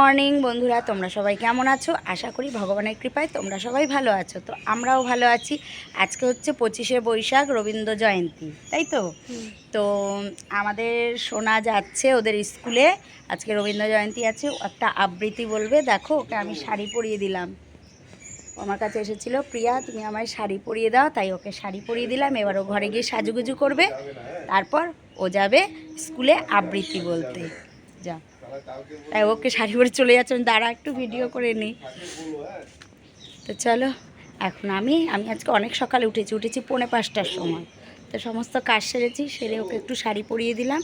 Morning বন্ধুরা তোমরা সবাই কেমন আছো? আশা করি ভগবানের কৃপায় তোমরা সবাই ভালো আছো। তো আমরাও ভালো আছি। আজকে হচ্ছে পঁচিশে বৈশাখ রবীন্দ্র জয়ন্তী তাই তো? তো আমাদের শোনা যাচ্ছে ওদের স্কুলে। আজকে রবীন্দ্র জয়ন্তী আছে একটা আবৃত্তি বলবে। দেখো ওকে আমি শাড়ি পরিয়ে দিলাম। আমার কাছে এসেছিল প্রিয়া তুমি আমায় শাড়ি পরিয়ে দাও। তাই ওকে শাড়ি পরিয়ে দিলাম। এবার ও ঘরে গিয়ে সাজুগুজু করবে। তারপর ও যাবে স্কুলে আবৃত্তি বলতে। যা তাই ওকে শাড়ি পরে চলে যাচ্ছে আমি দাঁড়া একটু ভিডিও করে নিই। তো চলো এখন আমি আমি আজকে অনেক সকালে উঠেছি উঠেছি পৌনে পাঁচটার সময়। তো সমস্ত কাজ সেরেছি সেরে ওকে একটু শাড়ি পরিয়ে দিলাম।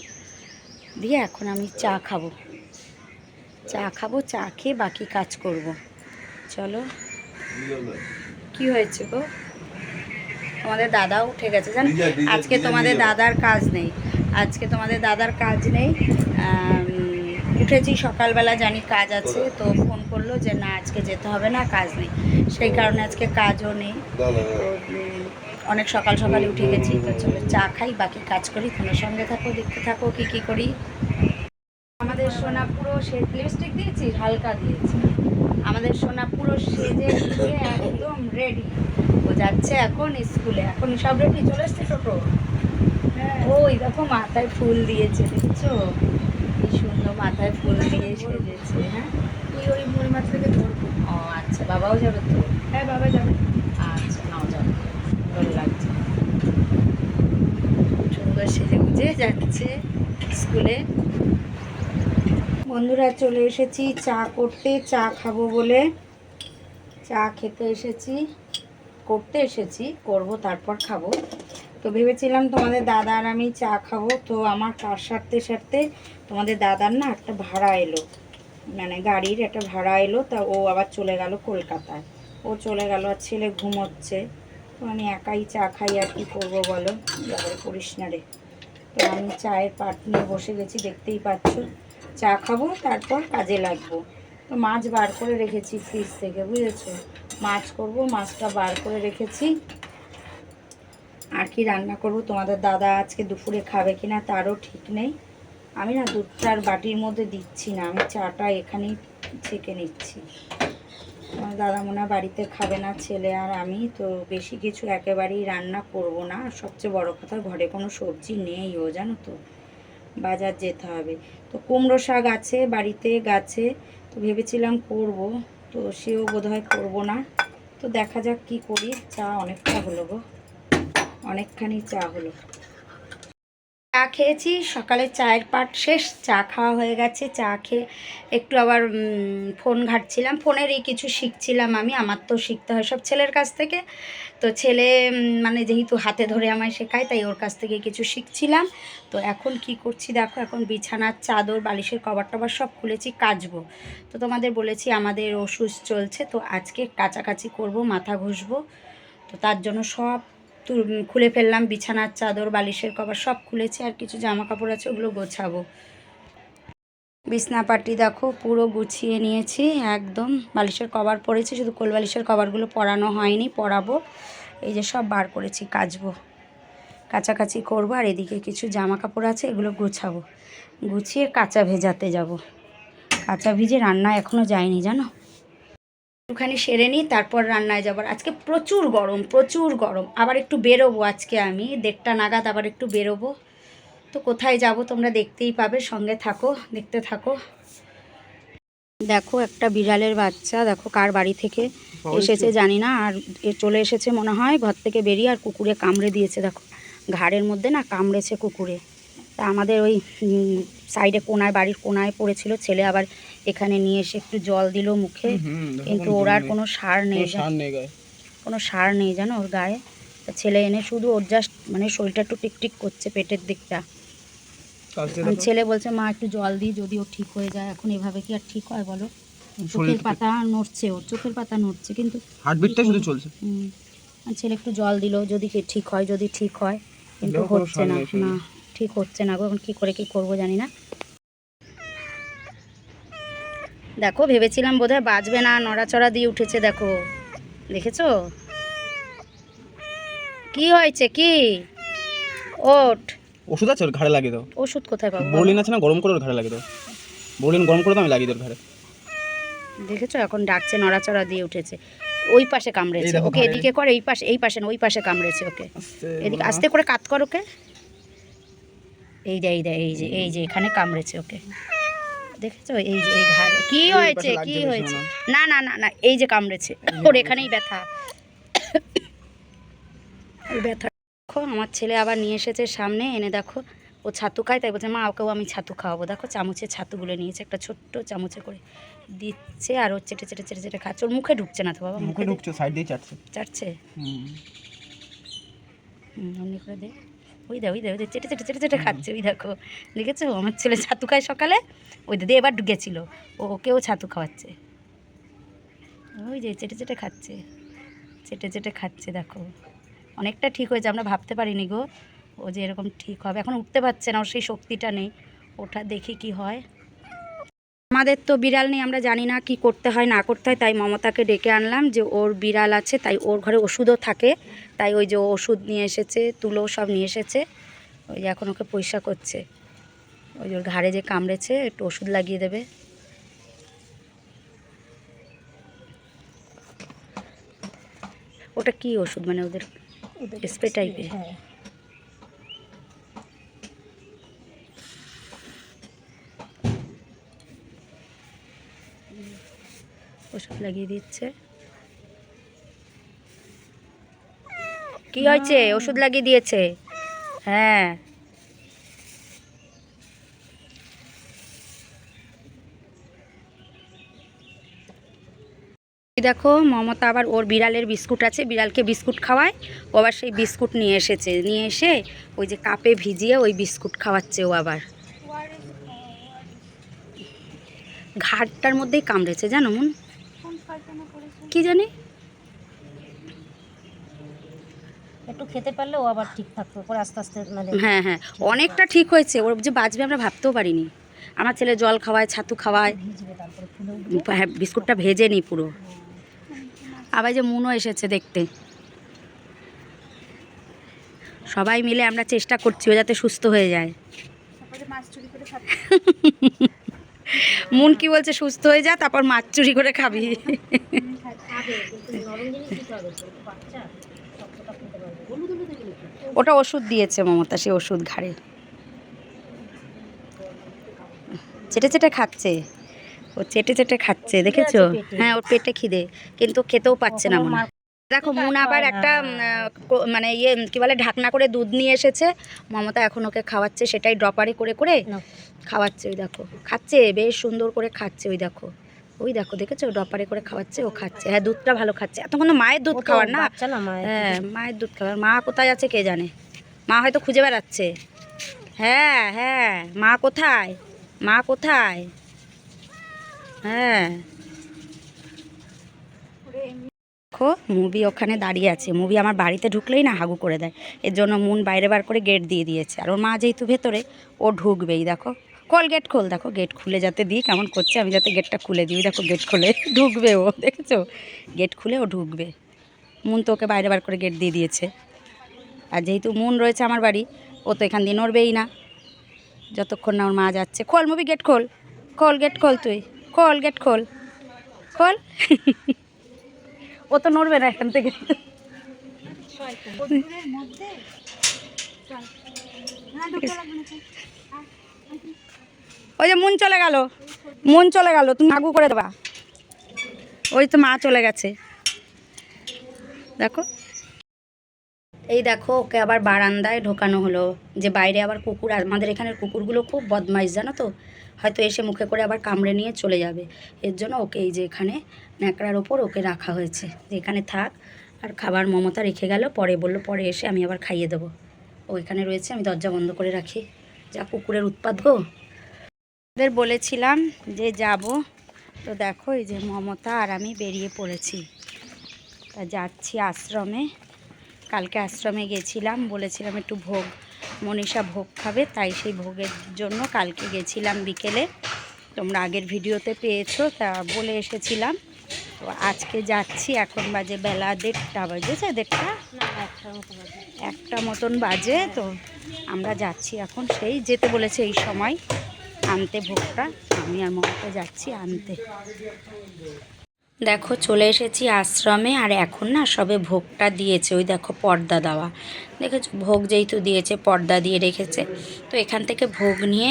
দিয়ে এখন আমি চা খাব। চা খাব চা খেয়ে বাকি কাজ করব। চলো। কি হয়েছে গো? তোমাদের দাদাও উঠে গেছে জানো? আজকে তোমাদের দাদার কাজ নেই। আজকে তোমাদের দাদার কাজ নেই উঠেছি, সকালবেলা জানি কাজ আছে, তো ফোন করল যে না, আজকে যেতে হবে না, কাজ নেই। সেই কারণে আজকে কাজও নেই। অনেক সকাল সকালে উঠে গেছি, তো চলো চা খাই, বাকি কাজ করি তোমার সঙ্গে থাকো, দেখতে থাকো কি কি করি। আমাদের সোনা পুরো সে লিপস্টিক দিয়েছি, হালকা দিয়েছি। আমাদের সোনা পুরো সেজে একদম রেডি ও যাচ্ছে এখন স্কুলে, এখন সব রেডি চলে এসছে ছোটো টোটো ওই দেখো মাথায় ফুল দিয়েছে, দেখছ? কি সুন্দর মাথায় ফুল দিয়ে সেজেছে হ্যাঁ? তুই ওই মুড়ি মাছ থেকে ধরবো। ও আচ্ছা বাবাও যাবে তো? হ্যাঁ বাবা যাবে। আচ্ছা নাও যাও। ভালো লাগছে। সুন্দর সেজে গুজে যাচ্ছে স্কুলে। বন্ধুরা চলে এসেছি চা করতে চা খাব বলে। চা খেতে এসেছি করতে এসেছি করব তারপর খাব। তো ভেবেছিলাম তোমাদের দাদা আর আমি চা খাব। তো আমার কার সারতে সারতে তোমাদের দাদার না একটা ভাড়া এলো। মানে গাড়ির একটা ভাড়া এলো, তা ও আবার চলে গেল কলকাতায়। ও চলে গেল আর ছেলে ঘুমোচ্ছে। তো আমি একাই চা খাই আর কি করব বলো? যাবে করিস না রে। তো আমি চায়ের পাট নিয়ে বসে গেছি, দেখতেই পাচ্ছ। চা খাব, তারপর কাজে লাগবো। তো মাছ বার করে রেখেছি ফ্রিজ থেকে, বুঝেছ? মাছ করব, মাছটা বার করে রেখেছি। আর কি রান্না করব? তোমাদের দাদা আজকে দুপুরে খাবে কিনা তারও ঠিক নেই। আমি না দুধটার বাটির মধ্যে দিচ্ছি না, আমি চাটা এখানেই ছেঁকে নিচ্ছি। আমার দাদা মনে বাড়িতে খাবে না, ছেলে আর আমি, তো বেশি কিছু একেবারেই রান্না করব না। আর সবচেয়ে বড় কথা, ঘরে কোনো সবজি নেই ও, জানো তো। বাজার যেতে হবে। তো কুমড়ো শাক আছে, বাড়িতে গাছে, তো ভেবেছিলাম করব, তো সেও বোধহয় করব না। তো দেখা যাক কি করি, চা অনেকটা হলো গো। অনেকখানি চা হলো। চা খেয়েছি, সকালে চায়ের পাট শেষ, চা খাওয়া হয়ে গেছে। চা খেয়ে একটু আবার ফোন ঘাটছিলাম। ফোনেরই কিছু শিখছিলাম আমি, আমার তো শিখতে হয় সব ছেলের কাছ থেকে। তো ছেলে মানে যেহেতু হাতে ধরে আমায় শেখায়, তাই ওর কাছ থেকে কিছু শিখছিলাম। তো এখন কি করছি দেখো, এখন বিছানার চাদর, বালিশের কভার টবার সব খুলেছি, কাচবো। তো তোমাদের বলেছি আমাদের ওষুধ চলছে, তো আজকে কাচাকাচি করব, মাথা ঘষবো। তো তার জন্য সব খুলে ফেললাম, বিছানার চাদর, বালিশের কভার সব খুলেছি, আর কিছু জামা কাপড় আছে, ওগুলো গোছাবো। বিছনাপাটি দেখো, পুরো গুছিয়ে নিয়েছি, একদম। বালিশের কভার পরেছি, শুধু কোল বালিশের কভারগুলো পরানো হয়নি, পরাবো। এই যে সব বার করেছি, কাচবো। কাচাকাচি করব, আর এদিকে কিছু জামা কাপড় আছে, এগুলো গোছাবো। গুছিয়ে কাঁচা ভেজাতে যাব। কাঁচা ভিজে রান্না এখনও যায়নি, জানো? একটুখানি সেরে নিই তারপর রান্নায় যাবার আজকে প্রচুর গরম প্রচুর গরম। আবার একটু বেরোবো আজকে আমি দেড়টা নাগাদ আবার একটু বেরোবো। তো কোথায় যাব তোমরা দেখতেই পাবে সঙ্গে থাকো দেখতে থাকো। দেখো একটা বিড়ালের বাচ্চা দেখো কার বাড়ি থেকে এসেছে জানি না। আর এ চলে এসেছে মনে হয় ঘর থেকে বেরিয়ে আর কুকুরে কামড়ে দিয়েছে। দেখো ঘাড়ের মধ্যে না কামড়েছে কুকুরে। তা আমাদের ওই সাইডে কোনায় বাড়ির কোনায় পড়েছিল ছেলে আবার এখানে নিয়ে এসে একটু জল দিল মুখে। কিন্তু ওর আর কোনো সার নেই? কোনো সার নেই জানো ওর গায়ে। ছেলে এনে শুধু ওর জাস্ট মানে শরীরটা একটু টিকটিক করছে পেটের দিকটা। ছেলে বলছে মা একটু জল দিই যদি ও ঠিক হয়ে যায় এখন এভাবে কি আর ঠিক হয় বলো? চোখের পাতা নড়ছে ওর চোখের পাতা নড়ছে কিন্তু হার্টবিটটাই শুধু চলছে। ছেলে একটু জল দিল যদি কি ঠিক হয় যদি ঠিক হয় কিন্তু হচ্ছে না। না ঠিক হচ্ছে না গো এখন কী করে কি করব জানি না। দেখো ভেবেছিলাম বোধহয় বাজবে না নড়াচড়া দিয়ে উঠেছে দেখো। দেখেছ? কি হয়েছে কি? ওঠ। ওষুধ আছে ওর ঘাড়ে লাগিয়ে দাও। ওষুধ কোথায় পাবো বোরলিন আছে না গরম করে ওর ঘাড়ে লাগিয়ে দাও। বোরলিন গরম করে দাও আমি লাগিয়ে দিই ওর ঘাড়ে। দেখেছ? এখন ডাকছে নড়াচড়া দিয়ে উঠেছে। ওই পাশে কামড়েছে ওকে এদিকে করে এই পাশে এই পাশে না ওই পাশে কামড়েছে ওকে। এদিকে আস্তে করে কাত কর ওকে। এই যে এই যে এই যে এই যে এখানে কামড়েছে ওকে। দেখেছ? এই যে এই ঘাড়ে। কি হয়েছে? কি হয়েছে? না না না না এই যে কামড়েছে। ওর এখানেই ব্যথা। ব্যথা দেখো আমার ছেলে আবার নিয়ে এসেছে সামনে এনে দেখো ও ছাতু খায় তাই বলছে মা ওকেও আমি ছাতু খাওয়াবো। দেখো চামচে ছাতুগুলো নিয়েছে একটা ছোট্ট চামচে করে দিচ্ছে আর ও চেটে চেটে চেটে চেটে খাচ্ছে। ওর মুখে ঢুকছে না তো বাবা মুখে ঢুকছে সাইড দিয়ে চাটছে। চাটছে? হুম। হুম, অমনি করে দে। ওই দে ওই দে ওই দে চেটে চেটে চেটে চেটে খাচ্ছে ওই দেখো। দেখেছ আমার ছেলে ছাতু খায় সকালে ওই দে এবার ঢুকেছিল ও ওকেও ছাতু খাওয়াচ্ছে। ওই যে চেটে চেটে খাচ্ছে চেটে চেটে খাচ্ছে দেখো। অনেকটা ঠিক হয়েছে আমরা ভাবতে পারিনি গো ও যে এরকম ঠিক হবে। এখন উঠতে পারছে না ওর সেই শক্তিটা নেই। ওটা দেখি কি হয়। আমাদের তো বিড়াল নেই আমরা জানি না কি করতে হয় না করতে হয় তাই মমতাকে ডেকে আনলাম যে ওর বিড়াল আছে তাই ওর ঘরে ওষুধও থাকে। তাই ওই যে ওষুধ নিয়ে এসেছে তুলো সব নিয়ে এসেছে। ওই যে এখন ওকে পয়সা করছে। ওই যে ওর ঘাড়ে যে কামড়েছে একটু ওষুধ লাগিয়ে দেবে। ওটা কি ওষুধ? মানে ওদের স্প্রে টাইপের ওষুধ লাগিয়ে দিচ্ছে। কি হয়েছে? ওষুধ লাগিয়ে দিয়েছে। হ্যাঁ। দেখো মমতা আবার ওর বিড়ালের বিস্কুট আছে বিড়ালকে বিস্কুট খাওয়ায়। ও আবার সেই বিস্কুট নিয়ে এসেছে। নিয়ে এসে ওই যে কাপে ভিজিয়ে ওই বিস্কুট খাওয়াচ্ছে ও আবার। ঘাটটার মধ্যেই কামড়েছে জানো মন? কি জানি? একটু খেতে পারলে ও আবার ঠিক থাকতো পরে আস্তে আস্তে মানে হ্যাঁ হ্যাঁ। অনেকটা ঠিক হয়েছে। ওর যে বাঁচবে আমরা ভাবতেও পারিনি। আমার ছেলে জল খাওয়ায় ছাতু খাওয়ায়। হ্যাঁ বিস্কুটটা ভেজে নি পুরো। আবার যে মুনও এসেছে দেখতে। সবাই মিলে আমরা চেষ্টা করছি ও যাতে সুস্থ হয়ে যায়। তারপরে মাছ চুরি করে খাবে। মুন কি বলছে সুস্থ হয়ে যা তারপর মাছ চুরি করে খাবি। ওটা ওষুধ দিয়েছে মমতা সে ওষুধ ঘাড়ে। চেটে চেটে খাচ্ছে। ও চেটে চেটে খাচ্ছে দেখেছ? হ্যাঁ ওর পেটে খিদে কিন্তু খেতেও পাচ্ছে না মনে দেখো মুন আবার একটা মানে ইয়ে কি বলে ঢাকনা করে দুধ নিয়ে এসেছে। মমতা এখন ওকে খাওয়াচ্ছে সেটাই ড্রপারে করে করে খাওয়াচ্ছে ওই দেখো। খাচ্ছে বেশ সুন্দর করে খাচ্ছে ওই দেখো। ওই দেখো দেখেছ? ড্রপারে করে খাওয়াচ্ছে ও খাচ্ছে। হ্যাঁ দুধটা ভালো খাচ্ছে। এতক্ষণ মায়ের দুধ খাওয়ার না। হ্যাঁ মায়ের দুধ খাবার মা কোথায় আছে কে জানে? মা হয়তো খুঁজে বেড়াচ্ছে। হ্যাঁ হ্যাঁ মা কোথায়? মা কোথায়? হ্যাঁ। দেখো মুভি ওখানে দাঁড়িয়ে আছে। মুভি আমার বাড়িতে ঢুকলেই না হাগু করে দেয়। এর জন্য মুন বাইরে বার করে গেট দিয়ে দিয়েছে। আর ওর মা যেহেতু ভেতরে ও ঢুকবেই দেখো। খোল গেট খোল দেখো গেট খুলে যাতে দিই কেমন করছে আমি যাতে গেটটা খুলে দিই দেখো গেট খুলে ঢুকবে ও দেখেছ? গেট খুলে ও ঢুকবে। মুন তো ওকে বাইরে বার করে গেট দিয়ে দিয়েছে। আর যেহেতু মুন রয়েছে আমার বাড়ি ও তো এখান দিয়ে নড়বেই না। যতক্ষণ না ওর মা যাচ্ছে খোল মুভি গেট খোল। খোল গেট খোল তুই। খোল গেট খোল। খোল। ও তো নড়বে না এখান থেকে। ওই যে মন চলে গেল, মন চলে গেল, তুমি আগু করে দেবা। ওই তো মা চলে গেছে। দেখো। এই দেখো, ওকে আবার বারান্দায় ঢোকানো হলো। যে বাইরে আবার কুকুর, আমাদের এখানের কুকুরগুলো খুব বদমাইশ, জানো তো? হয়তো এসে মুখে করে আবার কামড়ে নিয়ে চলে যাবে। এর জন্য ওকে এই যে এখানে ন্যাকড়ার ওপর ওকে রাখা হয়েছে। যে এখানে থাক, আর খাবার মমতা রেখে গেল, পরে বলল, পরে এসে আমি আবার খাইয়ে দেবো। ও এখানে রয়েছে, আমি দরজা বন্ধ করে রাখি। যা কুকুরের উৎপাত গো। ওদের বলেছিলাম যে যাব। তো দেখো এই যে মমতা আর আমি বেরিয়ে পড়েছি। তা যাচ্ছি আশ্রমে। কালকে আশ্রমে গেছিলাম বলেছিলাম একটু ভোগ মনীষা ভোগ খাবে তাই সেই ভোগের জন্য কালকে গেছিলাম বিকেলে। তোমরা আগের ভিডিওতে পেয়েছ তা বলে এসেছিলাম। তো আজকে যাচ্ছি এখন বাজে বেলা দেড়টা বাজেছে দেড়টা। একটা মতন বাজে তো আমরা যাচ্ছি এখন সেই যেতে বলেছে এই সময়। আনতে ভোগটা আমি আর মমতা যাচ্ছি আনতে। দেখো চলে এসেছি আশ্রমে আর এখন না সবে ভোগটা দিয়েছে ওই দেখো পর্দা দেওয়া। দেখেছ? ভোগ যেহেতু দিয়েছে পর্দা দিয়ে রেখেছে। তো এখান থেকে ভোগ নিয়ে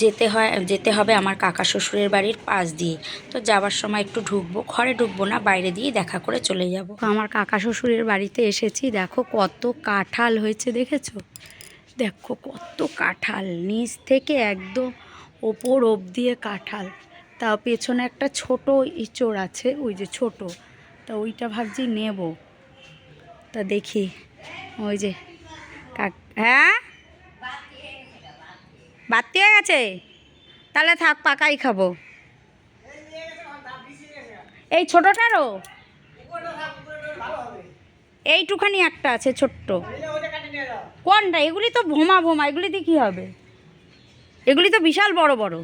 যেতে হয় যেতে হবে আমার কাকা শ্বশুরের বাড়ির পাশ দিয়ে। তো যাওয়ার সময় একটু ঢুকবো ঘরে ঢুকবো না বাইরে দিয়ে দেখা করে চলে যাব। আমার কাকা শ্বশুরের বাড়িতে এসেছি দেখো কত কাঁঠাল হয়েছে দেখেছ? দেখো কত কাঁঠাল, নিচ থেকে একদম ওপর অবধি কাঁঠাল। তা পেছনে একটা ছোট ইঁচড় আছে, ওই যে ছোট। তা ওইটা ভাবছি নেব। তা দেখি, ওই যে হ্যাঁ? বাড়তি হয়ে গেছে? তাহলে থাক, পাকাই খাব। এই ছোটোটারও? এইটুখানি একটা আছে, ছোট্ট। কোনটা? এগুলি তো ভোমা ভোমা এগুলি দিয়ে কী হবে? এগুলি তো বিশাল বড় বড়।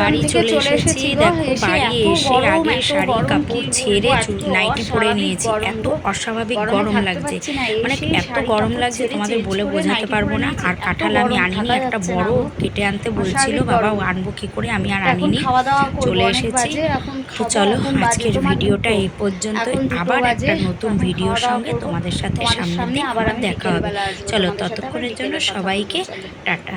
বাড়ি চলে এসেছি দেখো বাড়ি এসে আগে শাড়ি কাপড় ছেড়ে নাইটি পরে নিয়েছি এত অস্বাভাবিক গরম লাগছে। মানে এত গরম লাগছে তোমাদের বলে বোঝাতে পারব না। আর কাঁঠাল আমি আনিনি একটা বড় কেটে আনতে বলছিল বাবা ও আনব কি করে আমি আর আনিনি। চলে এসেছি। তো চলো আজকের ভিডিওটা এই পর্যন্ত আবার একটা নতুন ভিডিওর সঙ্গে তোমাদের সাথে সামনে আবার দেখা হবে। চলো ততক্ষণের জন্য সবাইকে টাটা